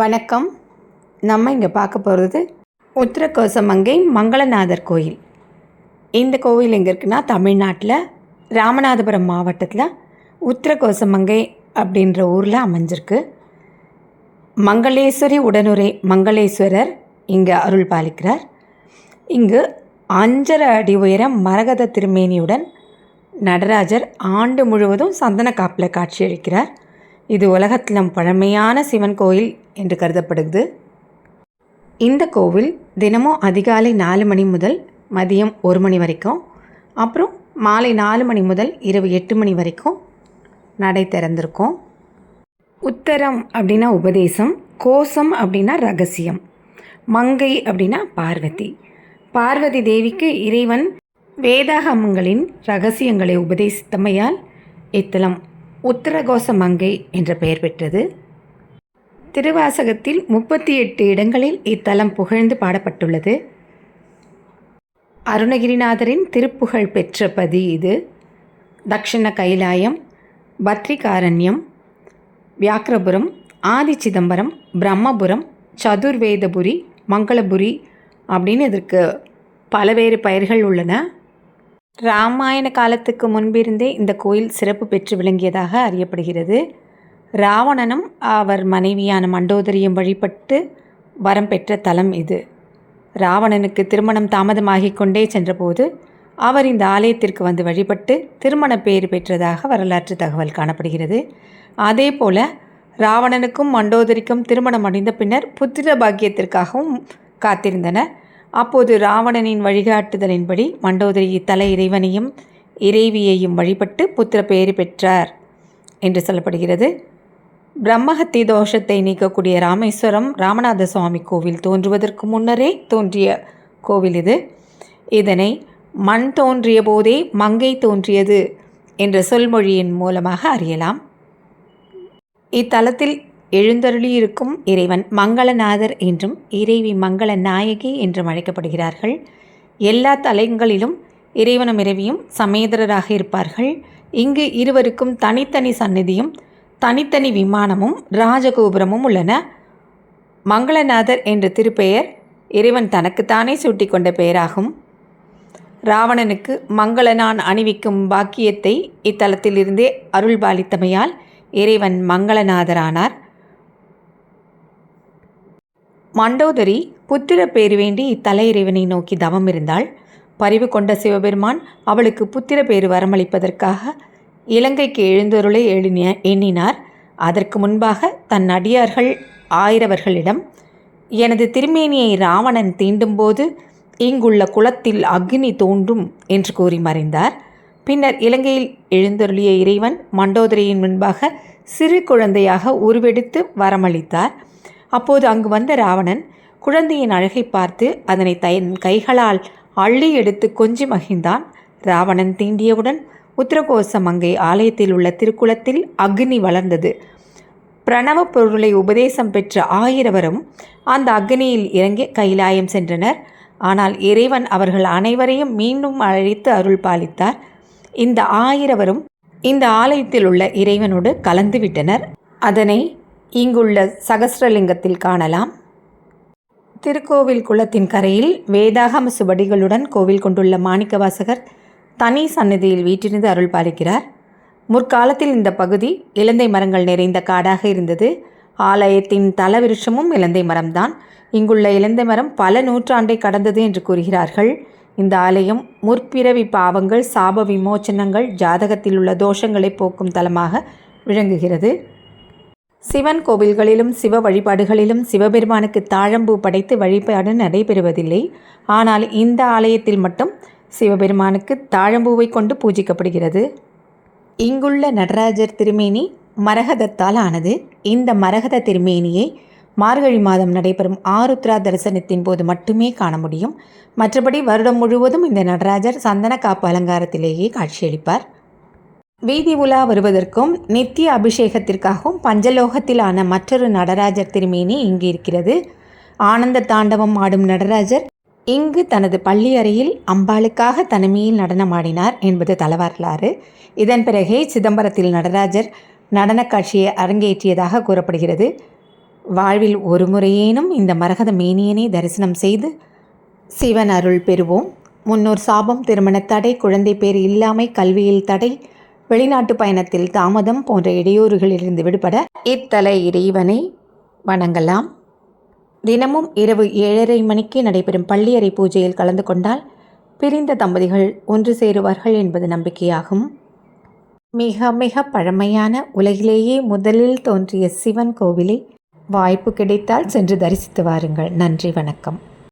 வணக்கம். நம்ம இங்கே பார்க்க போகிறது உத்தரகோசமங்கை மங்களநாதர் கோயில். இந்த கோவில் எங்கே இருக்குன்னா தமிழ்நாட்டில் ராமநாதபுரம் மாவட்டத்தில் உத்தரகோசமங்கை அப்படின்ற ஊரில் அமைஞ்சிருக்கு. மங்களேஸ்வரி உடனுரை மங்களேஸ்வரர் இங்கே அருள் பாலிக்கிறார். இங்கு அஞ்சரை அடி உயரம் மரகத திருமேனியுடன் நடராஜர் ஆண்டு முழுவதும் சந்தன காப்பில் காட்சியளிக்கிறார். இது உலகத்திலும் பழமையான சிவன் கோயில் என்று கருதப்படுகிறது. இந்த கோவில் தினமும் அதிகாலை நாலு மணி முதல் மதியம் ஒரு மணி வரைக்கும் அப்புறம் மாலை நாலு மணி முதல் இரவு எட்டு மணி வரைக்கும் நடை திறந்திருக்கும். உத்தரம் அப்படின்னா உபதேசம் கோசம் அப்படின்னா ரகசியம் மங்கை அப்படின்னா பார்வதி. பார்வதி தேவிக்கு இறைவன் வேதாகமங்களின் ரகசியங்களை உபதேசித்தமையால் இத்தலம் உத்தரகோச மங்கை என்ற பெயர் பெற்றது. திருவாசகத்தில் முப்பத்தி எட்டு இடங்களில் இத்தலம் புகழ்ந்து பாடப்பட்டுள்ளது. அருணகிரிநாதரின் திருப்புகழ் பெற்ற பதி இது. தக்ஷண கைலாயம் பத்ரிகாரண்யம் வியாக்கிரபுரம் ஆதி சிதம்பரம் பிரம்மபுரம் சதுர்வேதபுரி மங்களபுரி அப்படின்னு இதற்கு பலவேறு பெயர்கள் உள்ளன. ராமாயண காலத்துக்கு முன்பிருந்தே இந்த கோயில் சிறப்பு பெற்று விளங்கியதாக அறியப்படுகிறது. ராவணனும் அவர் மனைவியான மண்டோதரியும் வழிபட்டு வரம் பெற்ற தலம் இது. ராவணனுக்கு திருமணம் தாமதமாகி கொண்டே சென்றபோது அவர் இந்த ஆலயத்திற்கு வந்து வழிபட்டு திருமண பேறு பெற்றதாக வரலாற்று தகவல் காணப்படுகிறது. அதே போல ராவணனுக்கும் மண்டோதரிக்கும் திருமணம் அடைந்த பின்னர் புத்திர பாக்கியத்திற்காகவும் காத்திருந்தனர். அப்போது ராவணனின் வழிகாட்டுதலின்படி மண்டோதரி தலை இறைவனையும் இறைவியையும் வழிபட்டு புத்திர பேறு பெற்றார் என்று சொல்லப்படுகிறது. பிரம்மஹத்தி தோஷத்தை நீக்கக்கூடிய ராமேஸ்வரம் ராமநாத சுவாமி கோவில் தோன்றுவதற்கு முன்னரே தோன்றிய கோவில் இது. இதனை மண் தோன்றிய போதே மங்கை தோன்றியது என்ற சொல்மொழியின் மூலமாக அறியலாம். இத்தலத்தில் எழுந்தருளியிருக்கும் இறைவன் மங்களநாதர் என்றும் இறைவி மங்கள நாயகி என்றும் அழைக்கப்படுகிறார்கள். எல்லா தலங்களிலும் இறைவனும் இறைவியும் சமேதரராக இருப்பார்கள். இங்கு இருவருக்கும் தனித்தனி சந்நிதியும் தனித்தனி விமானமும் ராஜகோபுரமும் உள்ளன. மங்களநாதர் என்ற திருப்பெயர் இறைவன் தனக்குத்தானே சூட்டிக்கொண்ட பெயராகும். ராவணனுக்கு மங்களனான் அணிவிக்கும் பாக்கியத்தை இத்தலத்திலிருந்தே அருள்பாலித்தமையால் இறைவன் மங்களநாதரானார். மண்டோதரி புத்திர பேர் வேண்டி தலையிறைவனை நோக்கி தவம் இருந்தாள். பரிவு கொண்ட சிவபெருமான் அவளுக்கு புத்திர பேர் வரமளிப்பதற்காக இலங்கைக்கு எழுந்தொருளை எண்ணிய எண்ணினார். அதற்கு முன்பாக தன் அடியார்கள் ஆயிரவர்களிடம் எனது திருமேனியை ராவணன் தீண்டும்போது இங்குள்ள குளத்தில் அக்னி தோன்றும் என்று கூறி மறைந்தார். பின்னர் இலங்கையில் எழுந்தருளிய இறைவன் மண்டோதரியின் முன்பாக சிறு குழந்தையாக உருவெடுத்து வரமளித்தார். அப்போது அங்கு வந்த ராவணன் குழந்தையின் அழகை பார்த்து அதனை தன் கைகளால் அள்ளி எடுத்து கொஞ்சி மகிழ்ந்தான். ராவணன் தீண்டியவுடன் உத்தரகோச மங்கை ஆலயத்தில் உள்ள திருக்குளத்தில் அக்னி வளர்ந்தது. பிரணவ பொருளை உபதேசம் பெற்ற ஆயிரவரும் அந்த அக்னியில் இறங்கி கைலாயம் சென்றனர். ஆனால் இறைவன் அவர்கள் அனைவரையும் மீண்டும் அழைத்து அருள் பாலித்தார். இந்த ஆயிரவரும் இந்த ஆலயத்தில் உள்ள இறைவனோடு கலந்து விட்டனர் அதனை இங்குள்ள சகசிரலிங்கத்தில் காணலாம். திருக்கோவில் குளத்தின் கரையில் வேதாகம சுபடிகளுடன் கோவில் கொண்டுள்ள மாணிக்கவாசகர் தனி சன்னதியில் வீற்றிருந்து அருள் பாலிக்கிறார். முற்காலத்தில் இந்த பகுதி இலந்தை மரங்கள் நிறைந்த காடாக இருந்தது. ஆலயத்தின் தலவிருஷமும் இலந்தை மரம்தான். இங்குள்ள இலந்தை மரம் பல நூற்றாண்டை கடந்தது என்று கூறுகிறார்கள். இந்த ஆலயம் முற்பிறவி பாவங்கள் சாப விமோச்சனங்கள் ஜாதகத்தில் உள்ள தோஷங்களை போக்கும் தலமாக விளங்குகிறது. சிவன் கோவில்களிலும் சிவ வழிபாடுகளிலும் சிவபெருமானுக்கு தாழம்பூ படைத்து வழிபாடு நடைபெறுவதில்லை. ஆனால் இந்த ஆலயத்தில் மட்டும் சிவபெருமானுக்கு தாழம்பூவை கொண்டு பூஜிக்கப்படுகிறது. இங்குள்ள நடராஜர் திருமேனி மரகதத்தால் ஆனது. இந்த மரகத திருமேனியை மார்கழி மாதம் நடைபெறும் ஆருத்ரா தரிசனத்தின் போது மட்டுமே காண முடியும். மற்றபடி வருடம் முழுவதும் இந்த நடராஜர் சந்தன காப்பு அலங்காரத்திலேயே காட்சியளிப்பார். வீதி உலா வருவதற்கும் நித்திய அபிஷேகத்திற்காகவும் பஞ்சலோகத்திலான மற்றொரு நடராஜர் திருமேனி இங்கு இருக்கிறது. ஆனந்த தாண்டவம் ஆடும் நடராஜர் இங்கு தனது பள்ளி அறையில் அம்பாளுக்காக தனிமையில் நடனமாடினார் என்பது தலவரலாறு. இதன் பிறகே சிதம்பரத்தில் நடராஜர் நடனக் காட்சியை அரங்கேற்றியதாக கூறப்படுகிறது. வாழ்வில் ஒரு முறையேனும் இந்த மரகத மேனியனை தரிசனம் செய்து சிவன் அருள் பெறுவோம். முன்னோர் சாபம் திருமண தடை குழந்தை பேர் இல்லாமை கல்வியில் தடை வெளிநாட்டு பயணத்தில் தாமதம் போன்ற இடையூறுகளிலிருந்து விடுபட இத்தலை இறைவனை வணங்கலாம். தினமும் இரவு ஏழரை மணிக்கு நடைபெறும் பள்ளியறை பூஜையில் கலந்து கொண்டால் பிரிந்த தம்பதிகள் ஒன்று சேருவார்கள் என்பது நம்பிக்கையாகும். மிக மிக பழமையான உலகிலேயே முதலில் தோன்றிய சிவன் கோவிலை வாய்ப்பு கிடைத்தால் சென்று தரிசித்து வாருங்கள். நன்றி வணக்கம்.